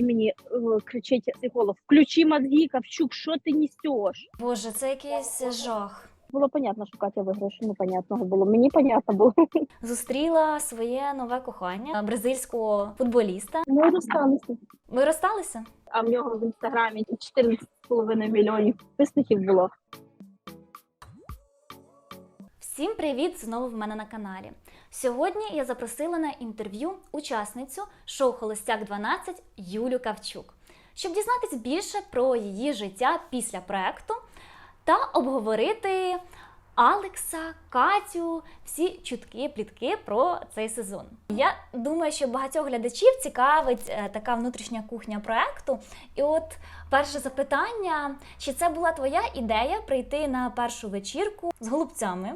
і мені е, кричить психолог: включи мозги, Кавчук, що ти несеш? Боже, це якийсь жах. Було понятно, що Катя виграє, що непонятного було. Мені понятно було. Зустріла своє нове кохання бразильського футболіста. Ми розсталися. Ви розсталися? А в нього в інстаграмі 14,5 мільйонів підписників було. Всім привіт! Знову в мене на каналі. Сьогодні я запросила на інтерв'ю учасницю шоу Холостяк 12 Юлю Кавчук, щоб дізнатись більше про її життя після проекту та обговорити Алекса, Катю, всі чутки, плітки про цей сезон. Я думаю, що багатьох глядачів цікавить е, така внутрішня кухня проекту. І от перше запитання: чи це була твоя ідея прийти на першу вечірку з голубцями?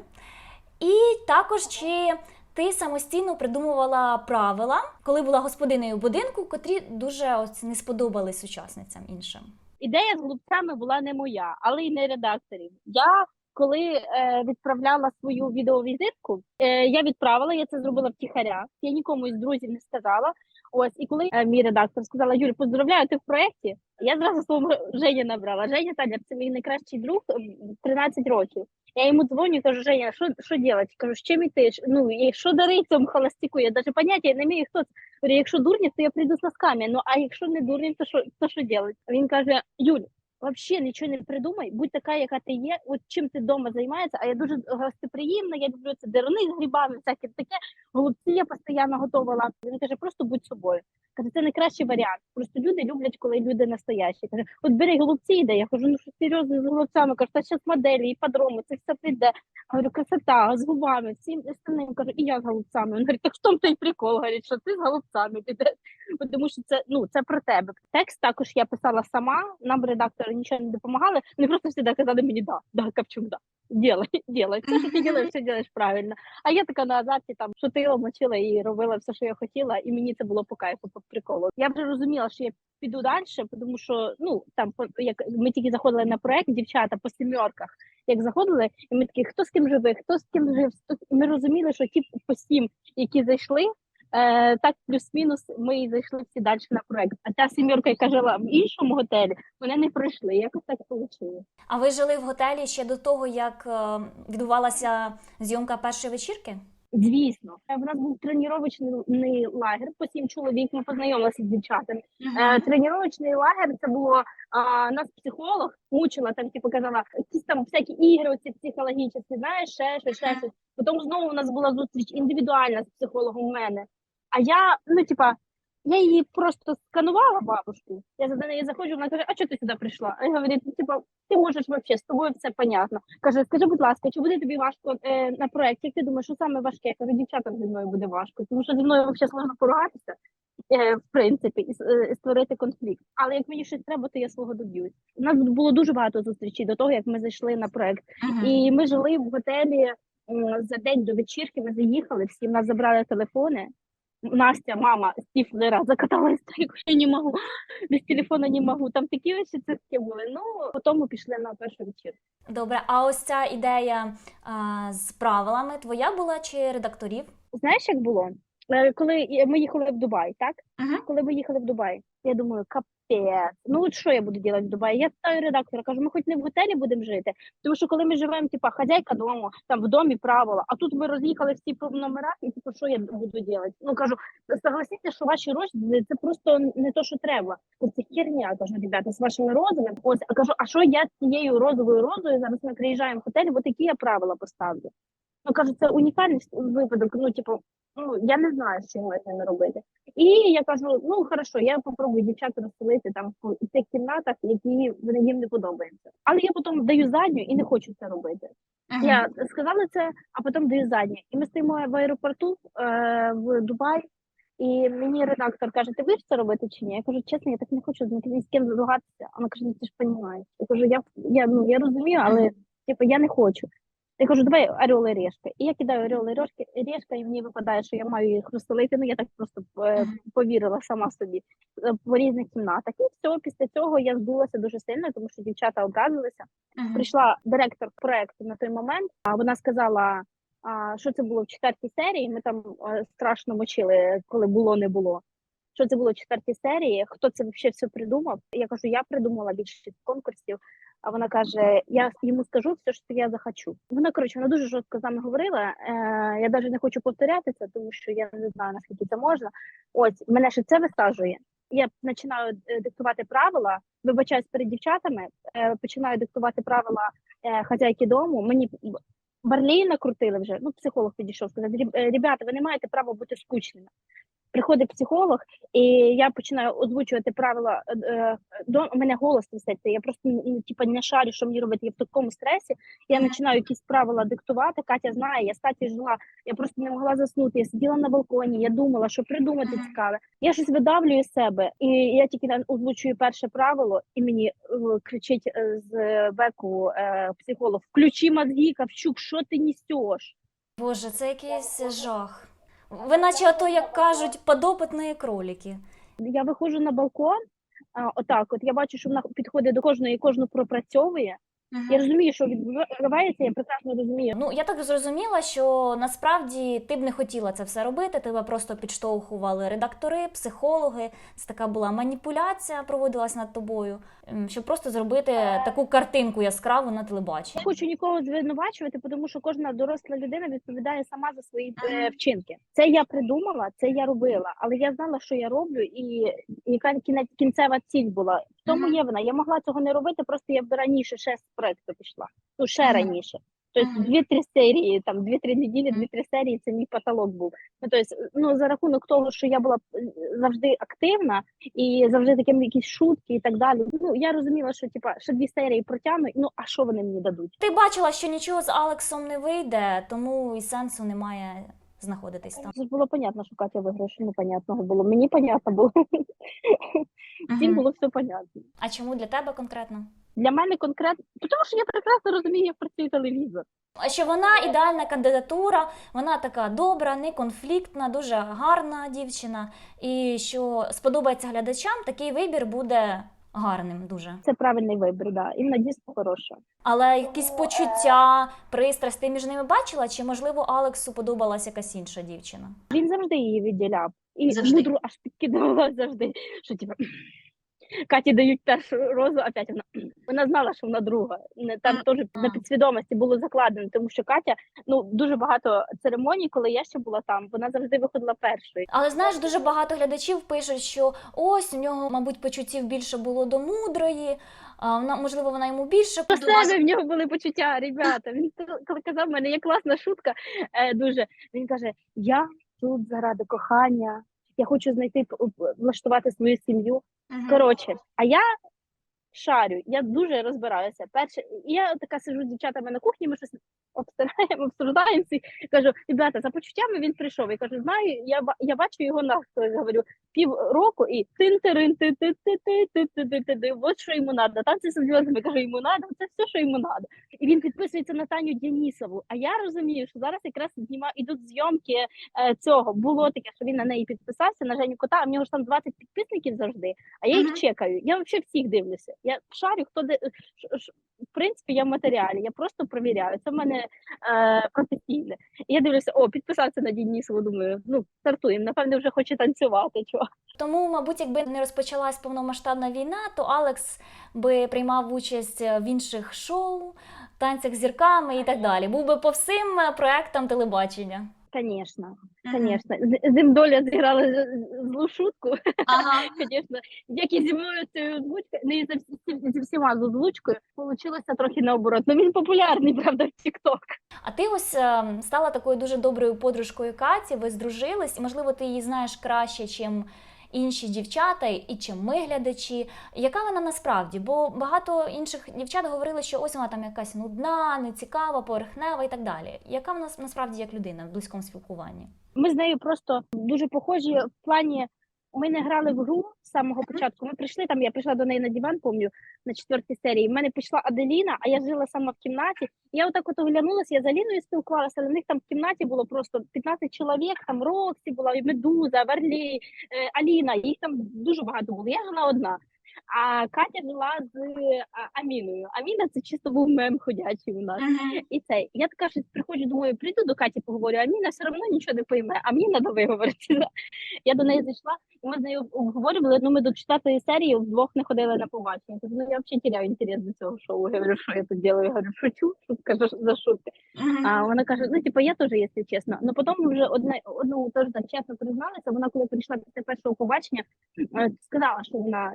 І також чи ти самостійно придумувала правила, коли була господинею будинку, котрі дуже ось не сподобались учасницям іншим? Ідея з голубцями була не моя, але й не редакторів. Я коли е, відправляла свою відеовізитку, е, я відправила, я це зробила втіхаря. Я нікому із друзів не сказала. Ось, і коли е, мій редактор сказала: Юлі, поздравляю, ти в проєкті. Я зразу слово Женя набрала. Женя Таляр, це мій найкращий друг м, 13 років. Я йому дзвоню кажу, Женя, що, що робити? Кажу, з чим іти? Ну, і що дарить цьому холостяку? Я навіть поняття не маю, хто це. Якщо дурні, то я прийду з носками. Ну, а якщо не дурні, то що, то що робити? Він каже, Юль, Вообще нічого не придумай, будь така, яка ти є. От чим ти вдома займаєшся, а я дуже гостеприємна, я люблю це деруни з грибами, всяке таке. Голубці я постійно готувала. Він каже, просто будь собою. Каже, це найкращий варіант. Просто люди люблять, коли люди настоящі. Каже, от бери голубці йде. Я кажу, ну що серйозно з голубцями? Кажу, та зараз моделі, і подроми, це все прийде. Говорю, красота, з губами, всім остальним. Кажу, і я з голубцями. Він говорить, так в тому той прикол, говорить, що ти з голубцями підеш. Тому що це ну це про тебе. Текст також я писала сама. Нам редактори нічого не допомагали. Вони просто завжди казали мені да, да, Капчук, да. Ділай, ділай. Все, що ти робиш, все робиш правильно. А я така на азарті там шутила, мочила і робила все, що я хотіла, і мені це було по кайфу, по приколу. Я вже розуміла, що я піду далі, тому що ну там як ми тільки заходили на проект, дівчата по сімерках. Як заходили, і ми такі, хто з ким живе, хто з ким жив, хто... і ми розуміли, що ті по сім, які зайшли, Е, так, плюс-мінус, ми і зайшли всі далі на проект. А та сімерка, яка жила в іншому готелі, вони не пройшли. Якось так вийшло. А ви жили в готелі ще до того, як е, відбувалася зйомка першої вечірки? Звісно, Е, в нас був тренувальний лагер по сім чоловік. Ми познайомилися з дівчатами. Е, тренувальний лагер це було а, нас психолог мучила там, типу казала, якісь там всякі ігри, оці психологічні, знаєш, ще щось, ще щось. Потім знову у нас була зустріч індивідуальна з психологом у мене. А я, ну типа, я її просто сканувала бабушку. Я за неї заходжу, вона каже, а чого ти сюди прийшла? А я говорю, ну, типа, ти можеш вообще, з тобою все понятно. Каже, скажи, будь ласка, чи буде тобі важко е, на проєкті? Як ти думаєш, що саме важке? Я кажу, дівчатам зі мною буде важко, тому що зі мною взагалі складно поругатися. Е, в принципі, і е, створити конфлікт. Але як мені щось треба, то я свого доб'юсь. У нас було дуже багато зустрічей до того, як ми зайшли на проект. І ми жили в готелі за день до вечірки. Ми заїхали, всі в нас забрали телефони. Настя, мама, Стів Лера закатала історіку, що я не можу, без телефона не можу. Там такі лише цирки були. Ну, потім ми пішли на першу вечірку. Добре, а ось ця ідея а, з правилами твоя була чи редакторів? Знаєш, як було? Е, Коли ми їхали в Дубай, так? Ага. Коли ми їхали в Дубай, я думаю, капець, ну от що я буду робити в Дубаї? Я питаю редактора, кажу, ми хоч не в готелі будемо жити. Тому що коли ми живемо, типа хазяйка дому, там в домі правила, а тут ми роз'їхали всі по номерах, і типу, що я буду робити? Ну кажу, согласіться, що ваші розміри це просто не то, що треба. Це херня, кажу, ребята, з вашими розами. Ось, а кажу, а що я з цією розовою розою зараз ми приїжджаємо в готелі, от які я правила поставлю. Ну кажу, це унікальний випадок. Ну, типу, ну я не знаю, що можна робити. І я кажу: ну хорошо, я попробую дівчат розселити там в тих кімнатах, які вони їм не подобаються. Але я потім даю задню і не хочу це робити. Я сказала це, а потім даю задню. І ми стоїмо в аеропорту е, в Дубаї. І мені редактор каже, ти будеш це робити чи ні? Я кажу, чесно, я так не хочу з ні з ким задругатися. Вона каже, ну ти ж розумієш. Я кажу, я, я, ну, я розумію, але типу, я не хочу. Я кажу, давай орел і решка. І я кидаю орел і решка, решка, і мені випадає, що я маю їх розселити. Ну я так просто е, повірила сама собі е, по різних кімнатах. І все, після цього я здулася дуже сильно, тому що дівчата образилися. Прийшла директор проекту на той момент, а вона сказала, що це було в четвертій серії. Ми там е, страшно мочили, коли було не було. що це було в четвертій серії, хто це взагалі все придумав. Я кажу, я придумала більшість конкурсів. А вона каже: я йому скажу все, що я захочу. Вона коротше, вона дуже жорстко з нами говорила. Е, я навіть не хочу повторятися, тому що я не знаю наскільки це можна. Ось мене ще це висаджує. Я починаю е, диктувати правила, вибачаюсь перед дівчатами, е, починаю диктувати правила е, хазяйки дому. Мені б- барлей накрутили вже. Ну, психолог підійшов, сказав: е, ребята, ви не маєте права бути скучними. Приходить психолог, і я починаю озвучувати правила. е, е, До мене голос трясеться. Я просто типа не шарю, що мені робити. Я в такому стресі. Я починаю якісь правила диктувати. Катя знає, я з Каті жила. Я просто не могла заснути. Я сиділа на балконі. Я думала, що придумати цікаве. Я щось видавлюю з себе, і я тільки озвучую перше правило, і мені е, кричить з беку е, психолог: включи мозги, Кавчук, що ти несеш? Боже, це якийсь жах. Ви наче ото, як кажуть, подопитні кроліки. Я виходжу на балкон. А, отак, от я бачу, що вона підходить до кожної, і кожну пропрацьовує. Я розумію, що відбувається, я прекрасно розумію. Ну, я так зрозуміла, що насправді ти б не хотіла це все робити. Тебе просто підштовхували редактори, психологи. Це така була маніпуляція, проводилась над тобою, ем, щоб просто зробити таку картинку яскраву на Не телебаченні. хочу нікого звинувачувати, тому що кожна доросла людина відповідає сама за свої е, вчинки. Це я придумала, це я робила, але я знала, що я роблю, і яка кінцева ціль була. Тому є вона. Я могла цього не робити, просто я б раніше ще з проекту пішла. Ну ще раніше. Тобто дві-три серії, там дві-три неділі, дві-три серії це мій потолок був. Ну тобто, ну за рахунок того, що я була е, завжди активна і завжди таким якісь шутки і так далі. Ну я розуміла, що типа ще дві серії протягну. Ну а що вони мені дадуть? Ти бачила, що нічого з Алексом не вийде, тому і сенсу немає знаходитись там. Це було понятно, що Катя виграє, що непонятного було. Мені понятно було. Всім було все понятно. А чому для тебе конкретно? Для мене конкретно, тому що я прекрасно розумію, як працює телевізор. А Що вона ідеальна кандидатура, вона така добра, неконфліктна, дуже гарна дівчина, і що сподобається глядачам, такий вибір буде гарним дуже. Це правильний вибір, да. Інна дійсно хороша. Але якісь почуття, пристрасть ти між ними бачила, чи можливо Алексу подобалась якась інша дівчина? Він завжди її відділяв. І Завжди. мудру аж підкидувала завжди. Що типу, Каті дають першу розу, опять вона вона знала, що вона друга. Там теж на підсвідомості було закладено, тому що Катя ну дуже багато церемоній, коли я ще була там, вона завжди виходила першою. Але знаєш, дуже багато глядачів пишуть, що ось у нього, мабуть, почуттів більше було до мудрої, а вона можливо вона йому більше До себе в нього були почуття, ребята. Він коли казав, мене є класна шутка. Е, дуже він каже: Я тут заради кохання, я хочу знайти влаштувати свою сім'ю. Коротше, а я шарю, я дуже розбираюся. Перше, я така сижу з дівчатами на кухні, ми щось обстираємо, обсуждаємо. всі. Кажу, ребята, за почуттями він прийшов. Я кажу, знаю, я я бачу його на говорю пів року і тин тирин ти ти ти ти ти ти ти ти ти от що йому надо. Танці з зв'язками кажу, йому надо, це все, що йому надо. І він підписується на Таню Дянісову. А я розумію, що зараз якраз зніма ідуть зйомки е, цього. Було таке, що він на неї підписався на Женю Кота. А в нього ж там 20 підписників завжди. А я їх чекаю. Я взагалі всіх дивлюся. Я шарю, хто де в принципі я в матеріалі. Я просто провіряю. Це в мене е, професійне. І я дивлюся, о, підписався на Дінісову. Думаю, ну стартуємо. Напевне, вже хоче танцювати. Чого? Тому, мабуть, якби не розпочалась повномасштабна війна, то Алекс би приймав участь в інших шоу, танцях з зірками і так далі. Був би по всім е, проектам телебачення. Звісно, Мгм. звісно. З, з зіграла злу шутку. Ага. Звісно, як і зі мною цією озвучкою, не зі, всі- зі всіма з озвучкою, вийшло трохи наоборот. Ну він популярний, правда, в TikTok. А ти ось е, стала такою дуже доброю подружкою Каті, ви здружились, і можливо ти її знаєш краще, чим інші дівчата, і чи ми глядачі. Яка вона насправді? Бо багато інших дівчат говорили, що ось вона там якась нудна, нецікава, поверхнева і так далі. Яка вона насправді як людина в близькому спілкуванні? Ми з нею просто дуже похожі в плані. Ми не грали в гру з самого початку. Ми прийшли там. Я прийшла до неї на диван, помню, на четвертій серії. В мене пішла Аделіна, а я жила сама в кімнаті. Я отак от оглянулася, я з Аліною спілкувалася, але в них там в кімнаті було просто 15 чоловік. Там Роксі була, і Медуза, Верлі, е, Аліна. Їх там дуже багато було. Я жила одна. А Катя жила з Аміною. Аміна це чисто був мем ходячий у нас. І це я така щось приходжу, думаю, прийду до Каті, поговорю. Аміна все одно нічого не пойме. А мені треба виговорити. Я до неї зайшла, і ми з нею обговорювали. Ну, ми до четвертої серії вдвох не ходили на побачення. Кажу, ну я взагалі теряю інтерес до цього шоу. Я говорю, що я тут делаю? Я говорю, шучу, шутка за- за шутки. А вона каже: ну, типу, я теж, якщо чесно. Ну потім ми вже одне одну теж так чесно призналася. Вона, коли прийшла після першого побачення, е, сказала, що вона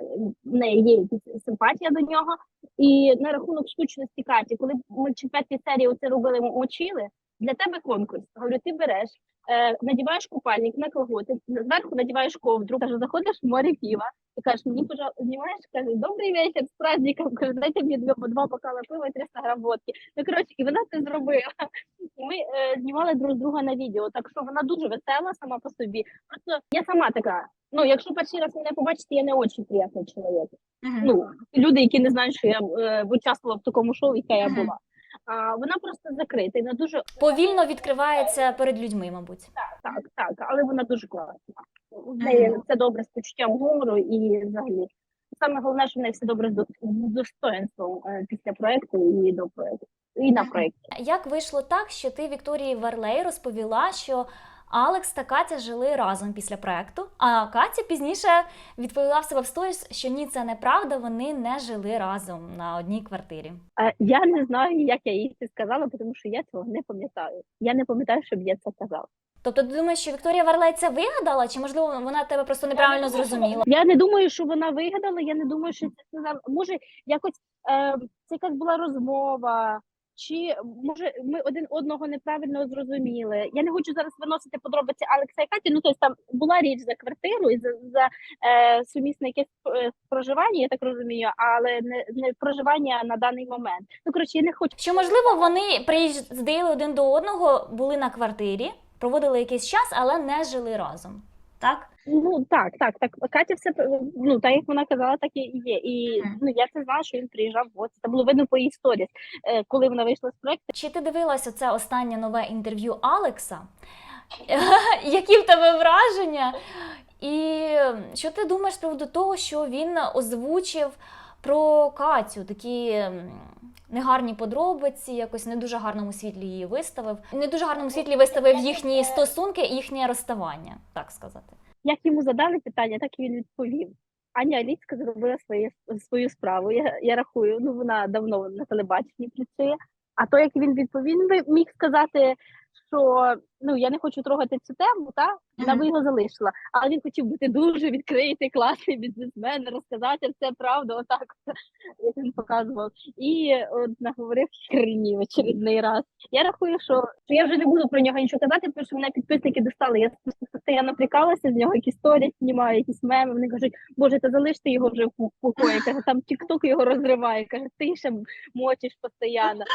в неї є якісь симпатія до нього. І на рахунок штучності Каті, коли ми в четвертій серії оце робили, мочили, для тебе конкурс. Говорю, ти береш, е, надіваєш купальник на колготи, зверху надіваєш ковдру, каже, заходиш в море пива, і кажеш, мені, пожалуйста, знімаєш, каже, добрий вечір, з праздником, каже, дайте мені два, два бокала пива і 300 грам водки. Ну, коротше, і вона це зробила. І ми е, знімали друг друга на відео, так що вона дуже весела сама по собі. Просто я сама така, ну, якщо перший раз мене побачите, я не дуже приємний чоловік. Ну, люди, які не знають, що я е, участвувала в такому шоу, яка я була. А, вона просто закрита, і вона дуже Повільно відкривається перед людьми, мабуть. так, так, але вона дуже класна. В неї це все добре з почуттям гумору і взагалі. Саме головне, що в неї все добре з до- достоинством е, після проекту і до проекту, і на проєкті. Як вийшло так, що ти Вікторії Варлей розповіла, що Алекс та Катя жили разом після проекту, а Катя пізніше відповіла в себе в сторіс, що ні, це неправда, вони не жили разом на одній квартирі. Я не знаю, як я їй це сказала, тому що я цього не пам'ятаю. Я не пам'ятаю, щоб я це казала. Тобто, ти думаєш, що Вікторія Варлей це вигадала, чи можливо вона тебе просто неправильно зрозуміла? Я не думаю, що вона вигадала. Я не думаю, що це сказала. Може, якось е, це якась була розмова, чи може ми один одного неправильно зрозуміли. Я не хочу зараз виносити подробиці Алекса і Каті. Ну тобто там була річ за квартиру і за, за е, сумісне якесь е, проживання, я так розумію, але не, не проживання на даний момент. Ну коротше, я не хочу. Що можливо вони приїздили один до одного, були на квартирі, проводили якийсь час, але не жили разом. Так? Ну так, так, так. Катя все ну так як вона казала, так і є. І ну я це знала, що він приїжджав в гості. Це було видно по її сторіс, е, коли вона вийшла з проекту. Чи ти дивилася це останнє нове інтерв'ю Алекса? Які в тебе враження? І що ти думаєш з приводу того, що він озвучив про Катю такі негарні подробиці, якось не дуже гарному світлі її виставив. Не дуже гарному світлі виставив їхні стосунки і їхнє розставання, так сказати. Як йому задали питання, так і він відповів. Аня Аліцька зробила своє, свою справу. Я, я рахую, ну вона давно на телебаченні працює. А то, як він відповів, він міг сказати, що ну я не хочу трогати цю тему, та вона би його залишила. Але він хотів бути дуже відкритий, класний бізнесмен, розказати все правду, отак, як він показував. І от наговорив херні в очередний раз. Я рахую, що, що я вже не буду про нього нічого казати, тому що мене підписники достали. Я просто постійно з нього, якісь сторіс знімаю, якісь меми. Вони кажуть, боже, та залиште його вже в покої. Каже, там тікток його розриває. Каже, ти ще мочиш постійно.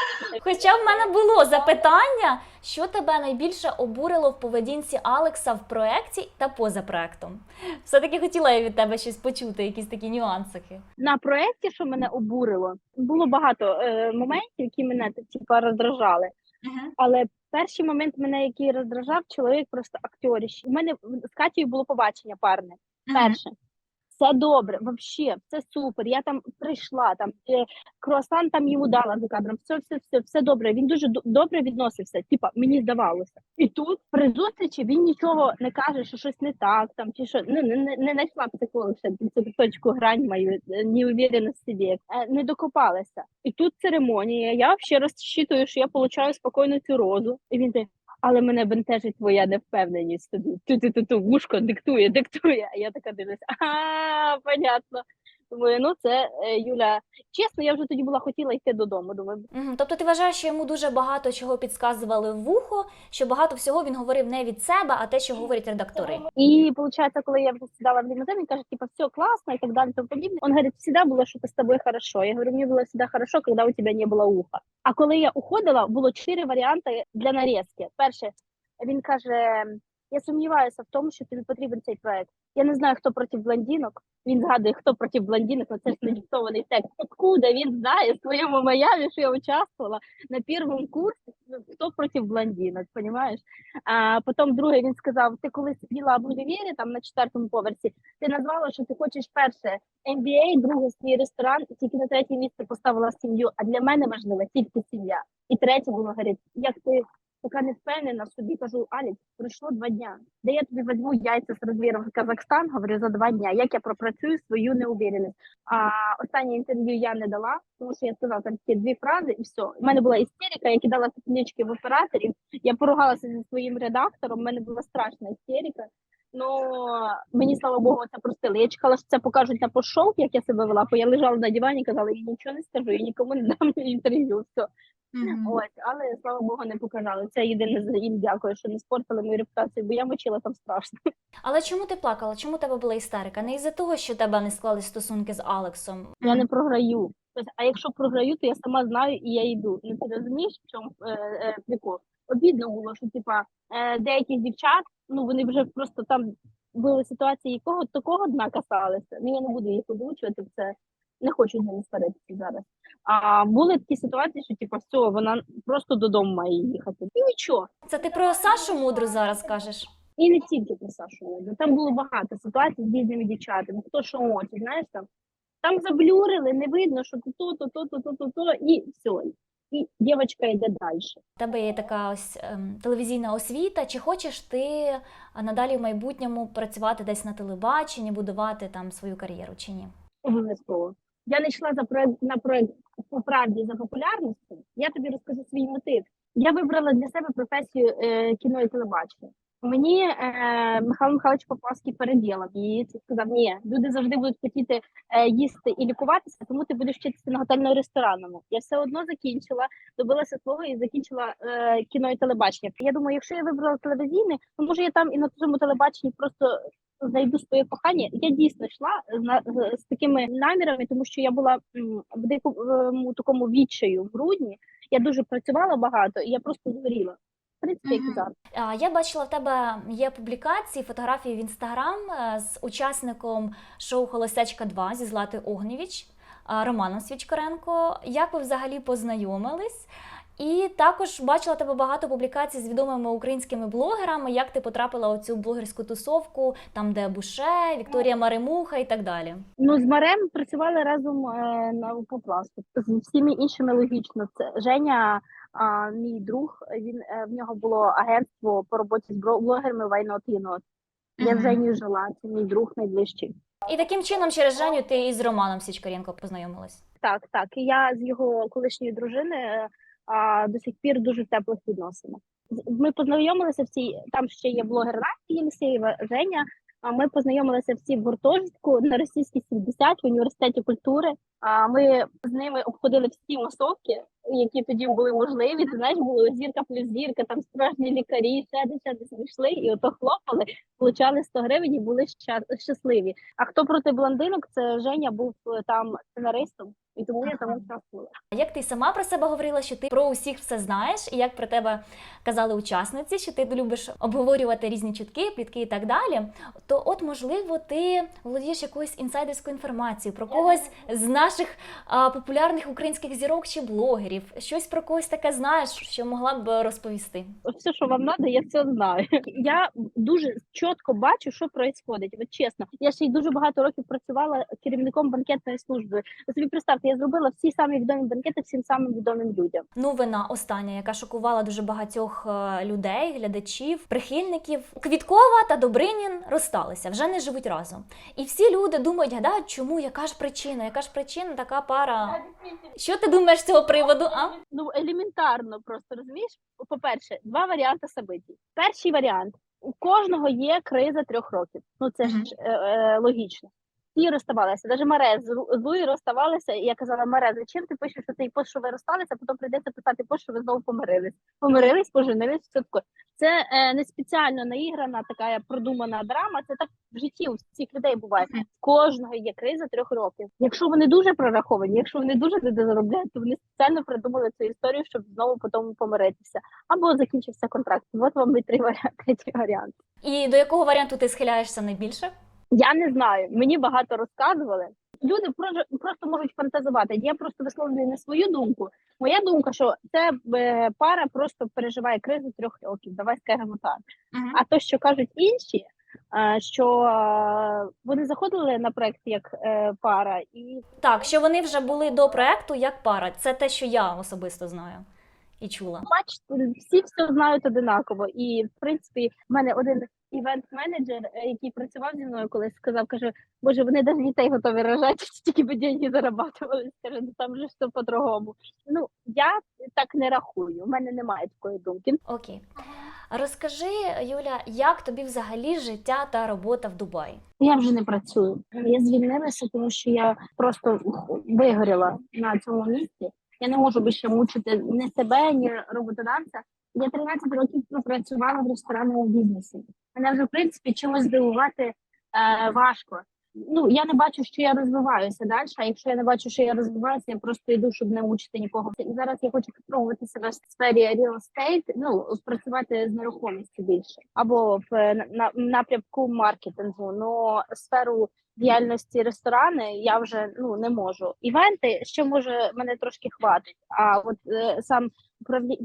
Хоча в мене було запитання, що тебе найбільше обурило в поведінці Алекса в проєкті та поза проектом. Все-таки хотіла я від тебе щось почути, якісь такі нюансики. На проєкті, що мене обурило, було багато е, моментів, які мене типа роздражали. Але перший момент мене, який роздражав, чоловік просто акторіщ. У мене з Катєю було побачення парне. Перше. Все добре, вообще, все супер. Я там прийшла, там е, круасан там йому дала за кадром. Все, все, все, все добре. Він дуже добре відносився. Типа, мені здавалося. І тут при зустрічі він нічого не каже, що щось не так, там чи що ну не, не, не знайшла психолог ще цю точку грань мою, е, не в собі, е, не докопалася. І тут церемонія. Я взагалі розчитую, що я получаю спокійно цю розу. І він такий, але мене бентежить твоя невпевненість тобі. Ту ту ту ту вушко диктує, диктує. А я така дивлюся, а понятно. Думаю, ну це е, Юля. Чесно, я вже тоді була хотіла йти додому. Думаю, Мгм. Тобто ти вважаєш, що йому дуже багато чого підказували в вухо, що багато всього він говорив не від себе, а те, що говорять редактори. І виходить, коли я вже сідала в лімузин, він каже, типа, все классно и так далее и тому подібне. Он говорит, всегда было что-то с тобой хорошо. Я говорю, мне было всегда хорошо, когда у тебя не было уха. А коли я уходила, було чотири варіанти для нарізки. Перше, він каже, я сумніваюся в тому, що тобі потрібен цей проект. Я не знаю, хто проти блондинок. Він згадує, хто проти блондинок, але це ж надиктований текст. Откуда він знає в своєму Майамі, що я участвувала на першому курсі, ну, хто проти блондинок, розумієш? А потім другий він сказав: ти коли сиділа в універі там на четвертому поверсі, ти назвала, що ти хочеш перше MBA, друге свій ресторан, і тільки на третє місце поставила сім'ю. А для мене важлива тільки сім'я. І третє було говорить, як ти така не впевнена в собі, кажу, Алік, пройшло два дня. Де я тобі візьму яйця з розміром Казахстан, говорю, за два дня, як я пропрацюю свою неувіреність. А останнє інтерв'ю я не дала, тому що я сказала там такі дві фрази, і все. У мене була істерика, я кидала книжки в операторів. Я поругалася зі своїм редактором, у мене була страшна істерика. Ну мені слава Богу, це простили. Я чекала, що це покажуть на пошов, як я себе вела, бо я лежала на дивані, казала, я нічого не скажу, я нікому не дам інтерв'ю. Все. Ось, але слава Богу, не показали. Це єдине за їм дякую, що не спортили мою репутацію, бо я мочила там страшно. Але чому ти плакала? Чому тебе була істерика? Не із-за того, що тебе не склались стосунки з Алексом. Я не програю. Тобто, а якщо програю, то я сама знаю і я йду. Ну ти розумієш, в чому е, е, прикол? Обідно було, що типа е, деяких дівчат, ну вони вже просто там були ситуації, якого такого дна касалися. Ну я не буду їх озвучувати це. Не хочу з ними сваритися зараз. А були такі ситуації, що типа все, вона просто додому має їхати. І нічого. Це ти про Сашу мудру зараз кажеш? І не тільки про Сашу Лободу. Там було багато ситуацій з різними дівчатами. Хто що хоче, знаєш там. Там заблюрили, не видно, що то, то, то, то, то, то, то, і все. І дівчинка йде далі. У тебе є така ось ем, телевізійна освіта. Чи хочеш ти надалі в майбутньому працювати десь на телебаченні, будувати там свою кар'єру чи ні? Обов'язково. Я не йшла за проект на проект по правді за популярністю. Я тобі розкажу свій мотив. Я вибрала для себе професію е, кіно і телебачення. Мені е, Михайло Михайлович Поплавський переділав її. Це сказав: ні, люди завжди будуть хотіти е, їсти і лікуватися, тому ти будеш вчитися на готельно-ресторанному. Я все одно закінчила, добилася свого і закінчила е, кіно і телебачення. Я думаю, якщо я вибрала телевізійне, то може я там і на цьому телебаченні просто знайду своє кохання. Я дійсно йшла на- з, з такими намірами, тому що я була м, в дикому такому відчаю в грудні. Я дуже працювала багато, і я просто згоріла. Принципі, як і зараз. Я бачила в тебе є публікації, фотографії в інстаграм е, з учасником шоу Холостячка 2 зі Златою Огнєвіч, Романом Свічкоренко. Як ви взагалі познайомились? І також бачила тебе багато публікацій з відомими українськими блогерами, як ти потрапила у цю блогерську тусовку, там де Буше, Вікторія Маремуха і так далі. Ну, з Марем працювали разом е, на Попласту. З всіми іншими логічно. Це Женя, а, мій друг. Він е, в нього було агентство по роботі з блогерами Вайнот Єнот. Я з Женю жила, це мій друг найближчий. І таким чином, через Женю, ти із Романом Свічкоренко познайомилась. Так, так. І я з його колишньої дружини а, до сих пір дуже в теплих відносинах. Ми познайомилися всі, там ще є блогер Настя Єлісєєва, Женя. А ми познайомилися всі в гуртожитку на російській 70 в університеті культури. А ми з ними обходили всі масовки, які тоді були можливі. Ти знаєш, було зірка плюс зірка, там справжні лікарі, ще десь ще десь йшли, і ото хлопали, получали 100 гривень і були щасливі. А хто проти блондинок? Це Женя був е, там сценаристом, і тому я там участвувала. Як ти сама про себе говорила, що ти про усіх все знаєш, і як про тебе казали учасниці, що ти любиш обговорювати різні чутки, плітки і так далі, то от можливо ти володієш якоюсь інсайдерською інформацією про когось з наших а, популярних українських зірок чи блогерів, щось про когось таке знаєш, що могла б розповісти. Все, що вам треба, я все знаю. Я дуже чітко бачу, що відбувається. От чесно, я ще й дуже багато років працювала керівником банкетної служби. Ви собі представте, я зробила всі самі відомі банкети всім самим відомим людям. Новина остання, яка шокувала дуже багатьох е, людей, глядачів, прихильників. Квіткова та Добринін розсталися, вже не живуть разом. І всі люди думають, гадають, чому, яка ж причина, яка ж причина така пара. Що ти думаєш з цього приводу? А? Ну елементарно, просто розумієш. По-перше, два варіанти событий. Перший варіант: у кожного є криза трьох років. Ну це ж е, е, логічно. Всі розставалися, навіть Маре з Луї розставалися, і я казала, Маре, зачем ти пишеш, що цей пост, що ви розсталися, потім прийдеться писати пост, що ви знову помирились. Помирились, поженились, все таке. Це е, не спеціально наіграна така продумана драма. Це так в житті у всіх людей буває. В Кожного є криза трьох років. Якщо вони дуже прораховані, якщо вони дуже не заробляють, то вони спеціально придумали цю історію, щоб знову потім помиритися. Або закінчився контракт. От вам і три варіанти. І до якого варіанту ти схиляєшся найбільше? Я не знаю, мені багато розказували. Люди просто можуть фантазувати. Я просто висловлюю не свою думку. Моя думка, що це е, пара просто переживає кризу трьох років. Давай скажемо так. А то, що кажуть інші, е, що е, вони заходили на проект як пара, і Так, що вони вже були до проекту як пара. Це те, що я особисто знаю і чула. бачите, всі все знають одинаково. І в принципі, в мене один івент-менеджер, е, який працював зі мною, колись сказав, каже, боже, вони навіть дітей готові рожати, тільки би деньги зарабатували. Скаже, ну там же все по-другому. Ну я так не рахую. У мене немає такої думки. Окей. Розкажи, Юля, як тобі взагалі життя та робота в Дубаї? Я вже не працюю. Я звільнилася, тому що я просто вигоріла на цьому місці. Я не можу більше мучити ні себе, ні роботодавця. Я 13 років пропрацювала в ресторанному бізнесі. Мене вже в принципі чимось здивувати е, важко. Ну я не бачу, що я розвиваюся далі. А якщо я не бачу, що я розвиваюся, я просто йду, щоб не мучити нікого. І зараз я хочу спробувати себе в сфері real estate, ну працювати з нерухомістю більше або в е, на- на напрямку маркетингу. Но сферу діяльності ресторани я вже ну не можу. Івенти ще може мене трошки хватить. А от е, сам управлі...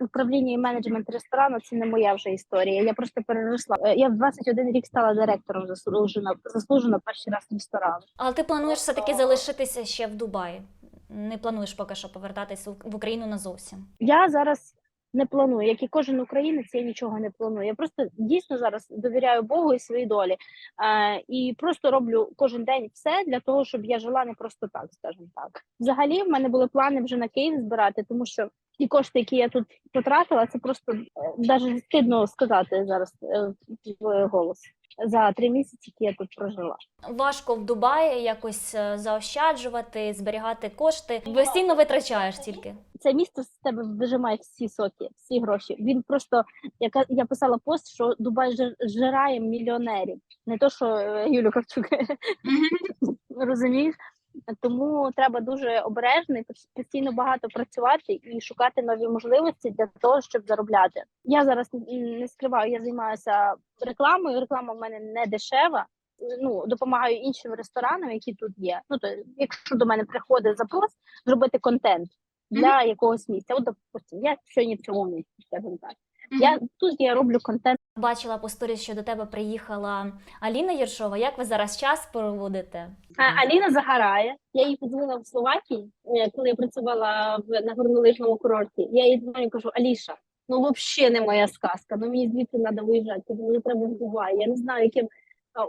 управління і менеджмент ресторану це не моя вже історія. Я просто переросла. Е, Я в 21 рік стала директором заслужено заслужено перший раз ресторану. Але ти плануєш все-таки залишитися ще в Дубаї? Не плануєш поки що повертатися в Україну назовсім? Я зараз не планую, як і кожен українець, я нічого не планую. Я просто дійсно зараз довіряю Богу і своїй долі. Е, і просто роблю кожен день все для того, щоб я жила не просто так, скажімо так. Взагалі, в мене були плани вже на Київ збирати, тому що ті кошти, які я тут потратила, це просто навіть стидно сказати зараз е, в голос за три місяці, які я тут прожила. Важко в Дубаї якось е, заощаджувати, зберігати кошти. Постійно витрачаєш тільки. це місто з тебе вижимає всі соки, всі гроші. Він просто яка я писала пост, що Дубай жир- жирає мільйонерів, не то що е, Юлю Ковчук. Розумієш? Тому треба дуже обережно і постійно багато працювати і шукати нові можливості для того, щоб заробляти. Я зараз не скриваю, я займаюся рекламою. Реклама в мене не дешева. Ну допомагаю іншим ресторанам, які тут є. Ну то якщо до мене приходить запрос, зробити контент для якогось місця. От, допустим, я сьогодні в цьому місці, скажімо так. Я тут я роблю контент. Бачила по сторі, що до тебе приїхала Аліна Єршова. Як ви зараз час проводите? А, Аліна загорає. Я їй подзвонила в Словакії, е, коли я працювала в на горнолижному курорті. Я їй дзвоню, кажу, Аліша, ну взагалі не моя сказка. Ну мені звідси треба виїжджати. Мені треба в Дубай. Я не знаю, яким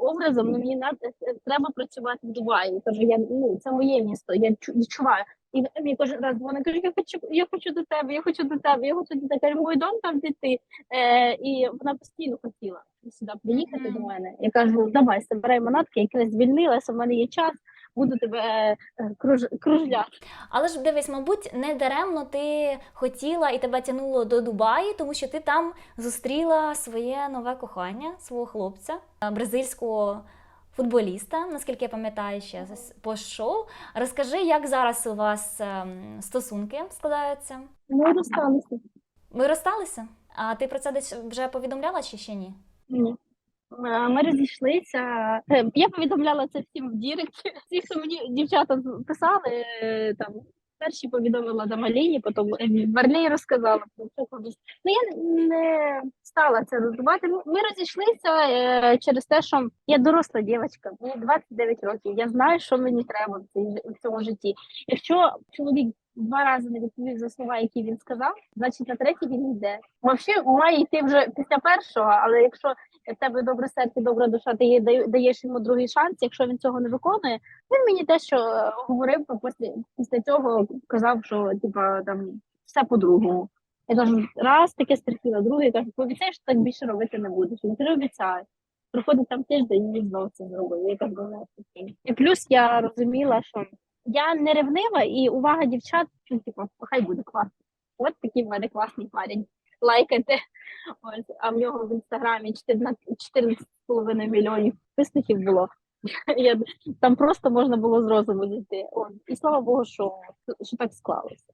образом, але мені е, треба працювати в Дубаї. Кажу, я ну це моє місто. Я чу- відчуваю. І мені кожен раз дзвонить, каже, я хочу, я хочу до тебе, я хочу до тебе, я хочу до тебе. Каже, мой дом там, де ти. Е, і вона постійно хотіла сюди приїхати Мгм. до мене. Я кажу, давай, збирай манатки, якраз звільнилася, в мене є час, буду тебе е, е, круж, кружляти. Але ж дивись, мабуть, не даремно ти хотіла і тебе тянуло до Дубаї, тому що ти там зустріла своє нове кохання, свого хлопця, е, бразильського футболіста, наскільки я пам'ятаю, ще з пост-шоу. Розкажи, як зараз у вас ем, стосунки складаються? Ми розсталися. Ви розсталися? А ти про це десь вже повідомляла чи ще ні? Ні. Е, Ми розійшлися. Е, Я повідомляла це всім в Діректі. Всі, хто мені дівчата писали, е, там перші повідомила там Аліні, потім Варлій розказала про це. Ну я не- стала це роздувати. Ми ми розійшлися е, через те, що я доросла дівчинка, мені 29 років. Я знаю, що мені треба в цьому житті. Якщо чоловік два рази не відповів за слова, які він сказав, значить на третій він йде. Взагалі має йти вже після першого, але якщо в тебе добре серце, добра душа, ти даєш йому другий шанс. Якщо він цього не виконує, він мені те, що е, говорив, після, після цього казав, що типа там все по-другому. Я кажу, раз таке стерпіла, другий кажу, пообіцяєш, що так більше робити не будеш. Він каже, обіцяю. Проходить там тиждень, і він знову це зробив. Я кажу, ну. І плюс я розуміла, що я не ревнива, і увага дівчат, ну, типу, хай буде класно. От такий в мене класний парень. Лайкайте. Ось, а в нього в інстаграмі 14 14,5 мільйонів підписників було. Я, там просто можна було з розуму зійти. От. І слава Богу, що, що так склалося.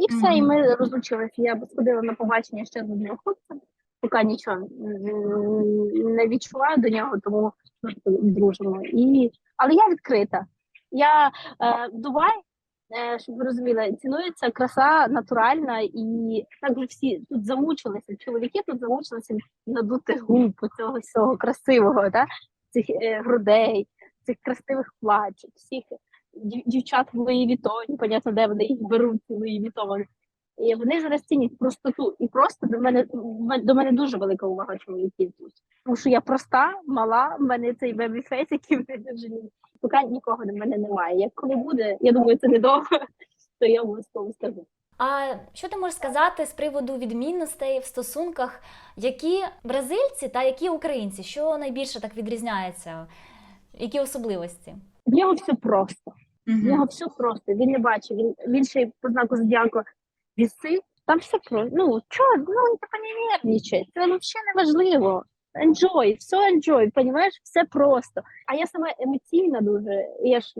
І все, і ми розлучилися. Я сходила на побачення ще з одним хлопцем. поки нічого не відчуваю до нього, тому дружимо. І... Але я відкрита. Я е, Дубай, щоб ви розуміли, цінується краса натуральна, і так же всі тут замучилися. Чоловіки тут замучилися від надутих губ, цього всього красивого, да? цих е, грудей, цих красивих плачок, всіх дів- дівчат в Луї понятно, де вони їх беруть Луї. І вони зараз цінять простоту. І просто до мене до мене дуже велика увага чоловіків тут. Тому що я проста, мала, в мене цей бебі фейс, який вони дуже люблять. Поки нікого до мене немає. Як коли буде, я думаю, це недовго, то я обов'язково скажу. А що ти можеш сказати з приводу відмінностей в стосунках, які бразильці та які українці? Що найбільше так відрізняється? Які особливості? В нього все просто. В нього все просто. Він не бачить. Він, він ще й по знаку зодіаку віси. Там все просто. Ну, чого? Ну, типа не нервничай. Це взагалі не важливо. Enjoy, все enjoy, понімаєш? Все просто. А я сама емоційна дуже. Я ж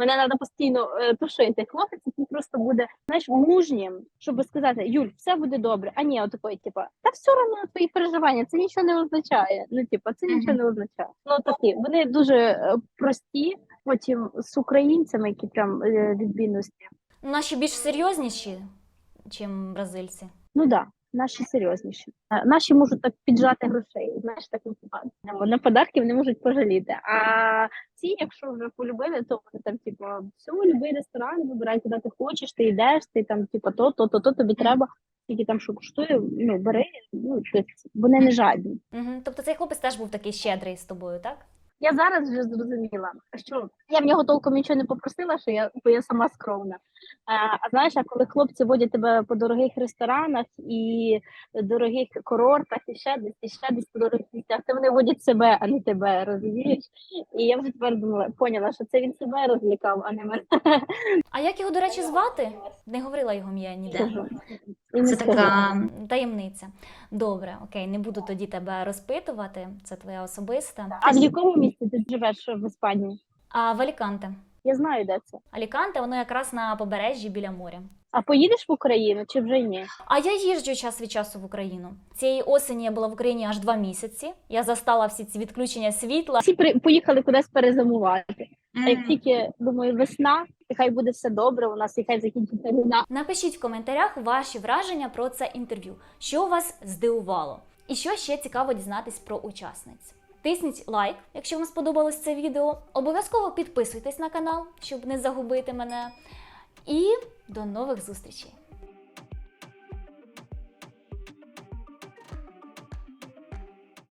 мене треба постійно е, тушити. Хлопець який просто буде знаєш, мужнім, щоб сказати, Юль, все буде добре. А ні, отакої, типа, та все одно твої переживання, це нічого не означає. Ну, типа, це нічого не означає. Ну такі, вони дуже е, прості. Потім з українцями, які прям е, відмінності. Наші більш серйозніші, чим бразильці. Ну да, наші серйозніші. Наші можуть так піджати грошей. Знаєш, так на подарки вони можуть пожаліти. А ці, якщо вже полюбили, то вони там, типу, все, люби ресторан, вибирай, куди ти хочеш, ти йдеш, ти там, типу, то, то, то, то тобі треба. Скільки там що коштує, ну бери. Ну вони не жадні. Угу. Тобто цей хлопець теж був такий щедрий з тобою, так? Я зараз вже зрозуміла, що я в нього толком нічого не попросила, що я, бо я сама скромна. А, а знаєш, а коли хлопці водять тебе по дорогих ресторанах і дорогих курортах, і ще десь, і ще десь по дорогих місцях, то вони водять себе, а не тебе, розумієш? І я вже тепер думала, поняла, що це він себе розлікав, а не мене. А як його, до речі, звати? Не говорила його ім'я ніде. Це така таємниця. Добре, окей, не буду тоді тебе розпитувати. Це твоя особиста. А в якому місці ти живеш в Іспанії? А в Аліканте. Я знаю, де це. Аліканте, воно якраз на побережжі біля моря. А поїдеш в Україну чи вже ні? А я їжджу час від часу в Україну. Цієї осені я була в Україні аж два місяці. Я застала всі ці відключення світла. Всі при... поїхали кудись перезимувати. А як тільки думаю, весна, і хай буде все добре, у нас і хай закінчиться війна. Напишіть в коментарях ваші враження про це інтерв'ю. Що вас здивувало? І що ще цікаво дізнатись про учасниць. Тисніть лайк, якщо вам сподобалось це відео. Обов'язково підписуйтесь на канал, щоб не загубити мене. І до нових зустрічей!